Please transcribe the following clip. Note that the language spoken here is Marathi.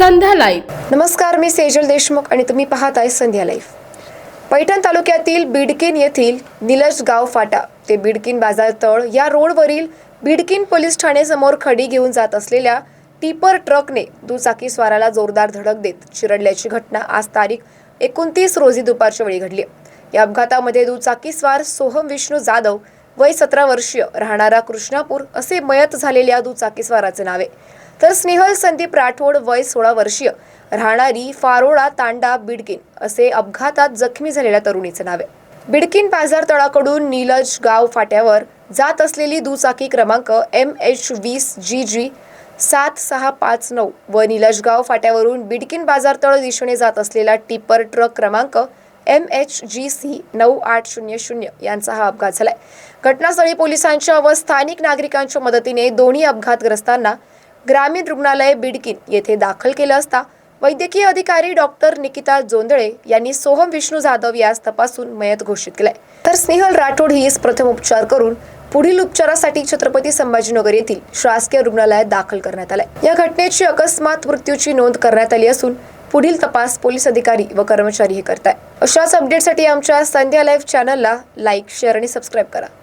संध्या लाईव्ह नमस्कार मी सेजल देशमुख आणि तुम्ही पाहताय संध्या लाईव्ह पैठण तालुक्यातील बिडकिन येथील निलज गाव फाटा ते बिडकिन बाजार तळ या रोडवरील बिडकिन पोलीस ठाणेसमोर खडी घेऊन जात असलेल्या टिपर ट्रकने दुचाकी स्वाराला जोरदार धडक देत चिरडल्याची घटना आज तारीख एकोणतीस रोजी दुपारच्या वेळी घडली. या अपघातामध्ये दुचाकी स्वार सोहम विष्णू जाधव वय सतरा वर्षीय राहणारा कृष्णापूर असे मयत झालेल्या दुचाकी स्वाराचे नाव. आहे तर स्नेहल संदीप राठोड वय सोळा वर्षीय. राहणारी फारोळा तांडा बिडकिन असे अपघातात जखमी झालेल्या तरुणीचे नाव आहे. बिडकीन बाजार तळाकडून नीलज गाव फाट्यावर जात असलेली दुचाकी क्रमांक एम एच वीस जी जी सात सहा पाच नऊ व निलजगाव फाट्यावरून बिडकीन बाजारतळ दिशेने जात असलेला टिप्पर ट्रक क्रमांक एम एच जी सी नऊ आठ शून्य शून्य यांचा हा अपघात झालाय. घटनास्थळी पोलिसांच्या व स्थानिक नागरिकांच्या मदतीने दोन्ही अपघातग्रस्तांना ग्रामीण रुग्णालय बिडकीन येथे दाखल केलं असता वैद्यकीय अधिकारी डॉक्टर निकिता जोंदळे यांनी सोहम विष्णू जाधव यास तपासून मयत घोषित केलाय. तर स्नेहल राठोड हीच प्रथम उपचार करून पुढील उपचारासाठी छत्रपती संभाजीनगर येथील शासकीय रुग्णालयात दाखल करण्यात आलाय. या घटनेची अकस्मात मृत्यूची नोंद करण्यात आली असून पुढील तपास पोलीस अधिकारी व कर्मचारी हे करताय अशाच अपडेटसाठी आमच्या संध्या लाईव्ह चॅनलला लाईक शेअर आणि सबस्क्राईब करा.